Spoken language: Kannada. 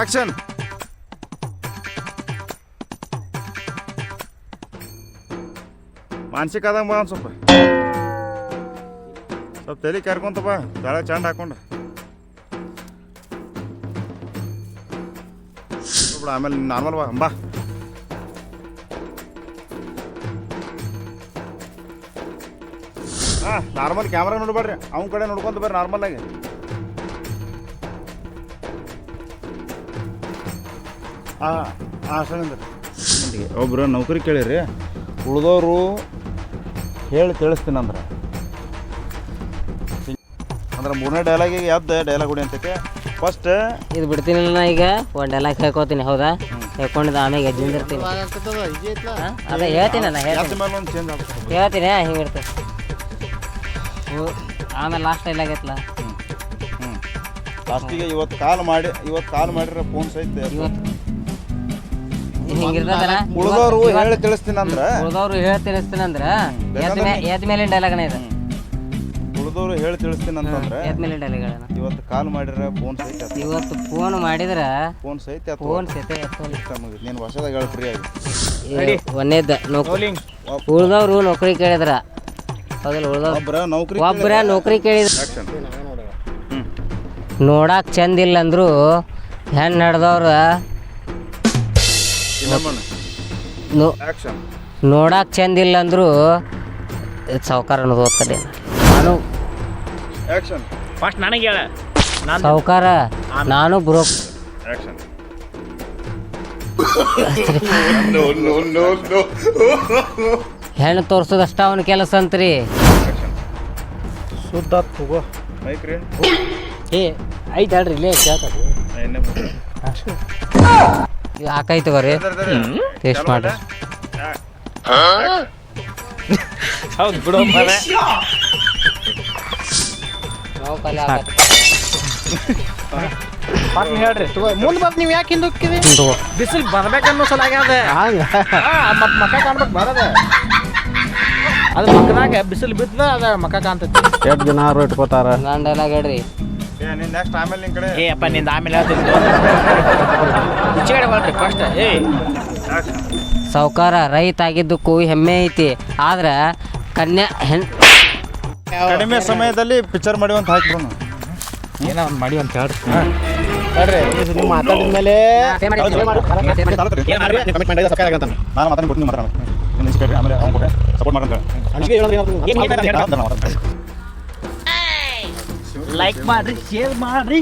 ಆಕ್ಷನ್ ಮಾನಸಿಕ ಆದಂಗೆ ಬಾ ಸ್ವಲ್ಪ. ಸ್ವಲ್ಪ ತಲೆ ಕರ್ಕೊಂತ ಬಾ ತಳ ಚಂಡ ಹಾಕೊಂಡು. ಬಿಡ ಆಮೇಲೆ ನಾರ್ಮಲ್ ಬಾ ಬಾ. ಹಾಂ ನಾರ್ಮಲ್ ಕ್ಯಾಮ್ರಾ ನೋಡ್ಬೇಡ್ರಿ, ಅವ್ನ ಕಡೆ ನೋಡ್ಕೊಂತ ಬರ್ರಿ ನಾರ್ಮಲ್ ಆಗಿ. ಒಬ್ರು ನೌಕರಿ ಕೇಳಿರಿ. ಉಳಿದವರು ಹೇಳಿ ತಿಳಿಸ್ತೀನಿ ಅಂದ್ರೆ. ಅಂದ್ರೆ ಮೂರನೇ ಡೈಲಾಗಿಗೆ ಯಾವ್ದು ಡೈಲಾಗ್ ಹೊಡಿ ಅಂತೈತೆ. ಫಸ್ಟ್ ಇದು ಬಿಡ್ತೀನಿ ನಾ ಈಗ. ಒಂದು ಡೈಲಾಗ್ ಹೇಳ್ಕೊತೀನಿ ಹೌದಾ? ಹೇಳ್ಕೊಂಡಿದ್ದ ಆಮೇಲೆ ಎದ್ದಿಂದಿರ್ತೀನಿ ಅದೇ ಹೇಳ್ತೀನಿ ನಾನು ಹೇಳ್ತೀನಿ. ಹಿಂಗಿರ್ತದೆ ಆಮೇಲೆ ಲಾಸ್ಟ್ ಡೈಲಾಗ್ ಐತಲ್ಲ? ಲಾಸ್ಟಿಗೆ ಇವತ್ತು ಕಾಲ್ ಮಾಡಿ ಇವತ್ತು ಕಾಲ್ ಮಾಡಿರೋ ಫೋನ್ ಸಹಿತ ಇವತ್ತು ಹಿಂಗಿರ್ತದಲ್ಲ ಉಳ್ದೋರು ಹೇಳಿ ತಿಳಿಸ್ತೀನಿ ಅಂದ್ರೆ ಉಳ್ದವ್ರು ಹೇಳಿ ತಿಳಿಸ್ತೀನಂದ್ರ ಎದ್ ಮೇ ಎದ್ ಮೇಲಿನ ಡೈಲಾಗ್ನ ಇದು. ಉಳ್ದೋರು ಹೇಳಿ ತಿಳಿಸ್ತೀನಿ ಅಂತಂದ್ರೆ ಎದ್ ಮೇಲಿನ ಇವತ್ತು ಕಾಲ್ ಮಾಡಿದ್ರೆ ಫೋನ್ ಸಹಿತ ಇವತ್ತು ಫೋನ್ ಮಾಡಿದ್ರ ಫೋನ್ ಸಹಿತ ಫೋನ್ ಸಹಿತ ನೀನು ಹೊಸದಾಗ ಹೇಳಿ ಫ್ರೀ ಆಗಿ. ಒಂದೇದ ನೌಕರಿ ಉಳ್ದವ್ರು ನೌಕರಿ ಕೇಳಿದ್ರ. ಹೌದಲ್ಲ ಉಳ್ದವ್ರು ಒಬ್ರ ನೌಕರಿ ಒಬ್ಬರ ನೌಕರಿ ಕೇಳಿದ್ರ ನೋಡಾಕ ಚಂದ ಇಲ್ಲ ಅಂದ್ರು ಹೆಣ್ಣು ನಡೆದವ್ರ ನೋ ಆಕ್ಷನ್ ನೋಡಾಕ್ ಚಂದ ಇಲ್ಲ ಅಂದ್ರು ಸಾವುಕಾರ ಅನ್ನೋದು ಓದ್ತಾರೆ ನಾನು ಆಕ್ಷನ್ ಫಸ್ಟ್ ನನಗೆ ಹೇಳ. ನಾನು ಸಾವುಕಾರ ನಾನು ಬ್ರೋಕ್ ಆಕ್ಷನ್ ಹೆಣ್ಣು ತೋರ್ಸೋದಷ್ಟ ಅವನ ಕೆಲಸ ಅಂತ್ರಿ. ಸುದ್ದ ರೀ? ಏ ಐತೆ ಹೇಳ್ರಿ ಇಲ್ಲೇ ಕೇಳ್ತಾರೆ ಬರ್ರಿ. ಟೇಸ್ಟ್ ಮಾಡ್ರಿ. ಹೌದು ಬಿಡು ಹೇಳ್ರಿ. ತಗೋ ಮುಂದೆ ಬಂದು ನೀವು ಯಾಕೆ ಬಿಸಿಲು ಬರ್ಬೇಕನ್ನೋ ಸಲ ಆಗ್ಯದ ಮತ್ತೆ ಮಕ್ಕ ಕಾಣ್ಬೇಕು ಬರದ. ಅದು ಮಕ್ಕನಾಗ ಬಿಸಿಲು ಬಿದ್ದದ ಅದ ಮಕ ಕಾಣ್ತೈತಿ. ಎಷ್ಟು ದಿನ ಆರು ಇಟ್ಕೋತಾರ. ನಾನು ಡೈಲಾಗ್ ಹೇಳ್ರಿ. ನೀನು ನೆಕ್ಸ್ಟ್ ಆಮೇಲೆ ನಿನ್ ಕಡೆ. ಏ ಅಪ್ಪ ನಿಂದ ಆಮೇಲೆ ಹೇಳ್ತೀನಿ ಬರ್ರಿ ಫಸ್ಟ್ ಏ. ಸಾವುಕಾರ ರೈತ ಆಗಿದ್ದಕ್ಕೂ ಹೆಮ್ಮೆ ಐತಿ. ಆದ್ರೆ ಕನ್ಯಾ ಹೆಣ್ ಕಡಿಮೆ ಸಮಯದಲ್ಲಿ ಪಿಕ್ಚರ್ ಮಾಡಿ ಅಂತ ಹಾಕ್ಬಿಡೋಣ ಏನೋ ಒಂದು ಮಾಡಿ ಅಂತ ಹೇಳ್ರಿ. ನೀವು ಮಾತಾಡಿದ ಮೇಲೆ ನಾನು ಮಾತಾಡಿ ಕೊಡ್ತೀನಿ ಮಾತಾಡೋಣ ನಿಮ್ಮ ಇಸ್ಕೊಳ್ರಿ, ಆಮೇಲೆ ಅವ್ನು ಕೊಟ್ಟೆ ಸಪೋರ್ಟ್ ಮಾಡ್ರಂತ ಲೈಕ್ ಮಾಡ್ರಿ ಶೇರ್ ಮಾಡ್ರಿ